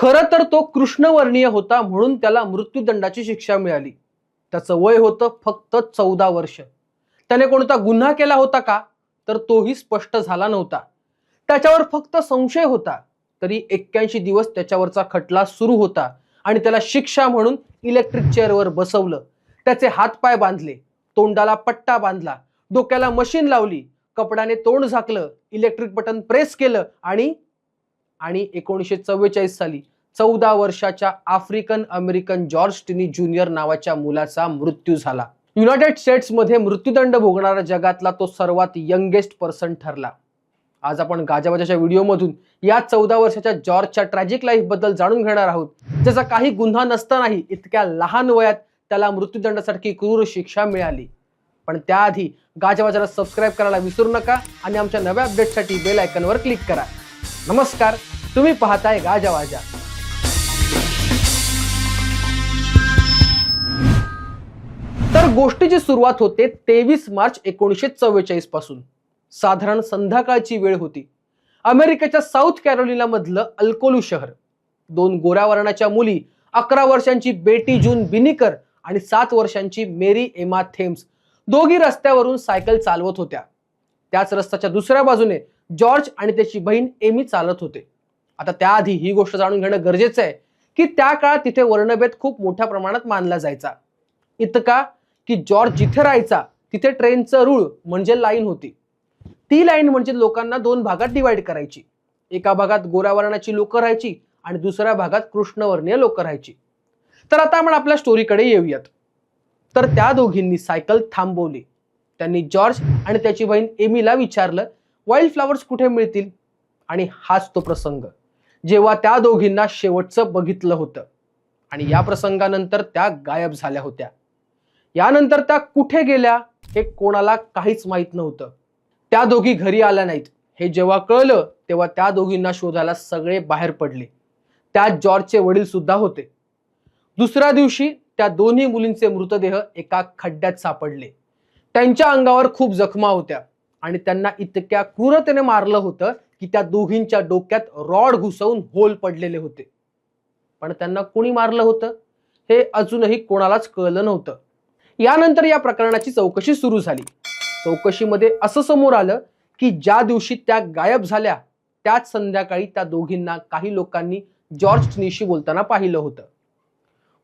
खरं तर तो कृष्णवर्णीय होता म्हणून त्याला मृत्यूदंडाची शिक्षा मिळाली. त्याचं वय होतं फक्त चौदा वर्ष. त्याने कोणता गुन्हा केला होता का? तर तोही स्पष्ट झाला नव्हता. त्याच्यावर फक्त संशय होता. तरी एक्क्याऐंशी दिवस त्याच्यावरचा खटला सुरू होता आणि त्याला शिक्षा म्हणून इलेक्ट्रिक चेअरवर बसवलं. त्याचे हातपाय बांधले तोंडाला पट्टा बांधला डोक्याला मशीन लावली कपड्याने तोंड झाकलं इलेक्ट्रिक बटन प्रेस केलं आणि आणि एकोणीसशे चव्वेचाळीस साली चौदा वर्षाच्या African American George Tinney junior नावाच्या मुलाचा मृत्यू झाला. युनायटेड स्टेट्समध्ये मृत्यूदंड भोगणारा जगातला तो सर्वात यंगेस्ट पर्सन ठरला. आज आपण गाजाबाजाच्या व्हिडिओमधून या चौदा वर्षाच्या जॉर्जच्या ट्रॅजिक लाईफबद्दल जाणून घेणार आहोत. ज्याचा काही गुन्हा नसतानाही इतक्या लहान वयात त्याला मृत्यूदंडासारखी क्रूर शिक्षा मिळाली. पण त्याआधी गाजाबाजाला सबस्क्राईब करायला विसरू नका आणि आमच्या नव्या अपडेटसाठी बेल आयकनवर क्लिक करा. नमस्कार तुम्ही पाहताय गाजावाजा तर गोष्टीची सुरुवात होते तेवीस मार्च एकोणीसशे चव्वेचाळीसपासून. साधारण संध्याकाळची वेळ होती. अमेरिकेच्या साऊथ कॅरोलिना मधलं अल्कोलू शहर. दोन गोऱ्या वर्णाच्या मुली अकरा वर्षांची बेटी जून बिनिकर आणि सात वर्षांची मेरी एमा थेम्स दोघी रस्त्यावरून सायकल चालवत होत्या. त्याच रस्त्याच्या दुसऱ्या बाजूने जॉर्ज आणि त्याची बहीण एमी चालत होते. आता त्याआधी ही गोष्ट जाणून घेणं गरजेचं आहे की त्या काळात तिथे वर्णभेद खूप मोठ्या प्रमाणात मानला जायचा. इतका की? जॉर्ज जिथे राहायचा तिथे ट्रेनचं रूळ म्हणजे लाईन होती. ती लाईन म्हणजे लोकांना दोन भागात डिवाइड करायची. एका भागात गोऱ्या वर्णाची लोक राहायची आणि दुसऱ्या भागात कृष्णवर्णीय लोक राहायची. तर आता आपण आपल्या स्टोरीकडे येऊयात. तर त्या दोघींनी सायकल थांबवली. त्यांनी जॉर्ज आणि त्याची बहीण एमीला विचारलं वाईल्ड फ्लावर्स कुठे मिळतील? आणि हाच तो प्रसंग. जेव्हा त्या दोघींना शेवटचं बघितलं होतं. आणि या प्रसंगानंतर त्या गायब झाल्या होत्या. यानंतर त्या कुठे गेल्या हे कोणाला काहीच माहीत नव्हतं. त्या दोघी घरी आल्या नाहीत. हे जेव्हा कळलं तेव्हा त्या दोघींना शोधायला सगळे बाहेर पडले. त्यात जॉर्जचे वडील सुद्धा होते. दुसऱ्या दिवशी त्या दोन्ही मुलींचे मृतदेह एका खड्ड्यात सापडले. त्यांच्या अंगावर खूप जखमा होत्या. आणि त्यांना इतक्या क्रूरतेने मारलं होतं की त्या दोघींच्या डोक्यात रॉड घुसवून होल पडलेले होते. पण त्यांना कोणी मारलं होतं? हे अजूनही कोणालाच कळलं नव्हतं. यानंतर या प्रकरणाची चौकशी सुरू झाली. चौकशीमध्ये असं समोर आलं की ज्या दिवशी त्या गायब झाल्या त्याच संध्याकाळी त्या दोघींना काही लोकांनी जॉर्ज टिनीशी बोलताना पाहिलं होतं.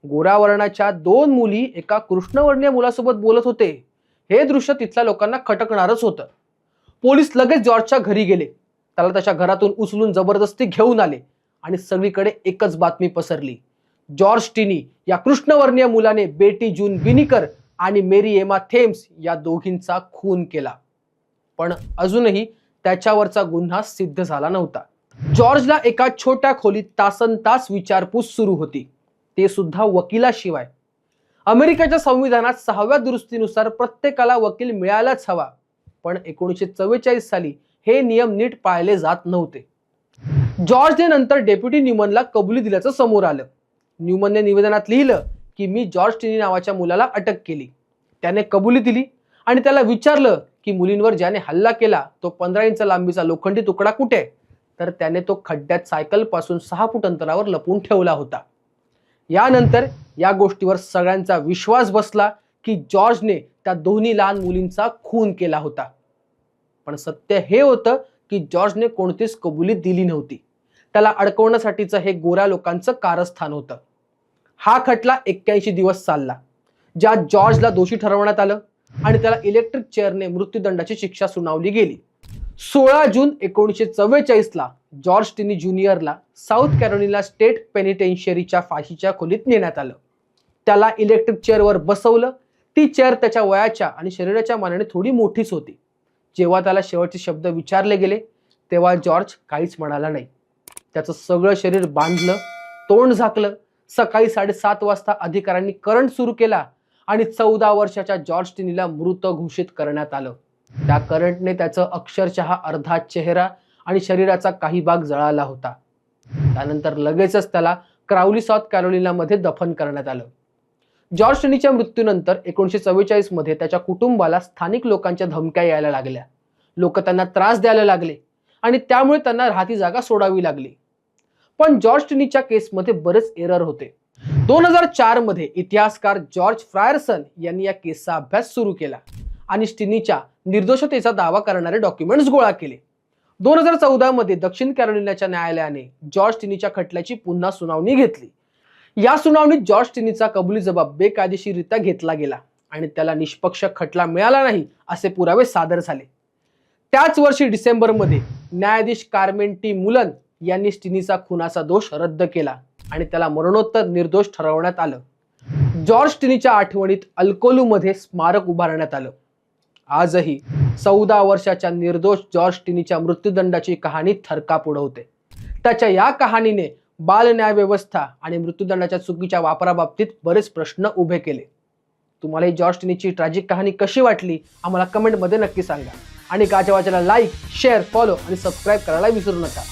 गोऱ्या वर्णाच्या दोन मुली एका कृष्णवर्णीय मुलासोबत बोलत होते. हे दृश्य तिथल्या लोकांना खटकणारच होतं. पोलीस लगेच जॉर्जच्या घरी गेले. त्याला त्याच्या घरातून उचलून जबरदस्ती घेऊन आले आणि सगळीकडे एकच बातमी पसरली. जॉर्ज टिनी या कृष्णवर्णीय मुलाने बेटी जून बिनिकर आणि मेरी एमा थेम्स या दोघींचा खून केला. पण अजूनही त्याच्यावरचा गुन्हा सिद्ध झाला नव्हता. जॉर्जला एका छोट्या खोलीत तासन तास विचारपूस सुरू होती. ते सुद्धा वकिलाशिवाय. अमेरिकेच्या संविधानात सहाव्या दुरुस्तीनुसार प्रत्येकाला वकील मिळायलाच हवा. पण एकोणीसशे चव्वेचाळीस साली हे नियम नीट पाळले जात नव्हते. जॉर्जने नंतर डेप्युटी न्यूमनला कबुली दिल्याचं समोर आलं. न्यूमनने निवेदनात लिहिलं की मी जॉर्ज टिनी नावाच्या मुलाला अटक केली. त्याने कबुली दिली आणि त्याला विचारलं की मुलींवर ज्याने हल्ला केला तो पंधरा इंच लांबीचा लोखंडी तुकडा कुठे? तर त्याने तो खड्ड्यात सायकलपासून सहा फूट अंतरावर लपून ठेवला होता. यानंतर या गोष्टीवर सगळ्यांचा विश्वास बसला की जॉर्जने त्या दोन्ही लहान मुलींचा खून केला होता. पण सत्य हे होतं की जॉर्जने कोणतीच कबुली दिली नव्हती. त्याला अडकवण्यासाठीचं हे गोऱ्या लोकांचं कारस्थान होतं. हा खटला एक्क्याऐंशी दिवस चालला ज्यात जॉर्जला दोषी ठरवण्यात आलं आणि त्याला इलेक्ट्रिक चेअरने मृत्यूदंडाची शिक्षा सुनावली गेली. सोळा जून एकोणीसशे चव्वेचाळीसला जॉर्ज टिनी ज्युनियरला साऊथ कॅरोलिना स्टेट पेनिटेन्शियरीच्या फाशीच्या खोलीत नेण्यात आलं. त्याला इलेक्ट्रिक चेअरवर बसवलं. ती चेअर त्याच्या वयाच्या आणि शरीराच्या मानाने थोडी मोठीच होती. जेव्हा त्याला शेवटचे शब्द विचारले गेले तेव्हा जॉर्ज काहीच म्हणाला नाही. त्याचं सगळं शरीर बांधलं तोंड झाकलं. सकाळी साडेसात वाजता अधिकाऱ्यांनी करंट सुरू केला आणि चौदा वर्षाच्या जॉर्ज टिनीला मृत घोषित करण्यात आलं. त्या करंटने त्याचं अक्षरशः अर्धा चेहरा आणि शरीराचा काही भाग जळाला होता. त्यानंतर लगेचच त्याला क्राउली साऊथ कॅरोलिनामध्ये दफन करण्यात आलं. जॉर्ज टिनीच्या मृत्यूनंतर एकोणीसशे चव्वेचाळीसमध्ये त्याच्या कुटुंबाला स्थानिक लोकांच्या धमक्या यायला लागल्या. लोक त्यांना त्रास द्यायला लागले आणि त्यामुळे त्यांना राहती जागा सोडावी लागली. पण जॉर्ज टिनीच्या केसमध्ये बरेच एरर होते. दोन हजार चारमध्ये इतिहासकार जॉर्ज फ्रायरसन यांनी या केसचा अभ्यास सुरू केला आणि स्टिनीच्या निर्दोषतेचा दावा करणारे डॉक्युमेंट्स गोळा केले. दोन हजार चौदा मध्ये दक्षिण कॅरोलिनाच्या न्यायालयाने जॉर्ज टिनीच्या खटल्याची पुन्हा सुनावणी घेतली. या सुनावणीत जॉर्ज टिनीचा कबुली जबाब बेकायदेशीररित्या घेतला गेला आणि त्याला निष्पक्ष खटला मिळाला नाही असे पुरावे सादर झाले. त्याच वर्षी डिसेंबरमध्ये न्यायाधीश कार्मेन टी मुलन यांनी स्टिनीचा खुनाचा दोष रद्द केला आणि त्याला मरणोत्तर निर्दोष ठरवण्यात आलं. जॉर्ज टिनीच्या आठवणीत अल्कोलूमध्ये स्मारक उभारण्यात आलं. आजही चौदा वर्षाच्या निर्दोष जॉर्ज टिनीच्या मृत्यूदंडाची कहाणी थरकाप उडवते त्याच्या या कहाणीने बाल न्याय व्यवस्था आणि मृत्यूदंडाच्या चुकीच्या वापराबाबतीत बरेच प्रश्न उभे केले. तुम्हाला ही जॉर्ज टिनीची ट्रॅजिक कहाणी कशी वाटली आम्हाला कमेंटमध्ये नक्की सांगा. आणि गाजवाच्याला लाईक शेअर फॉलो आणि सबस्क्राईब करायला विसरू नका.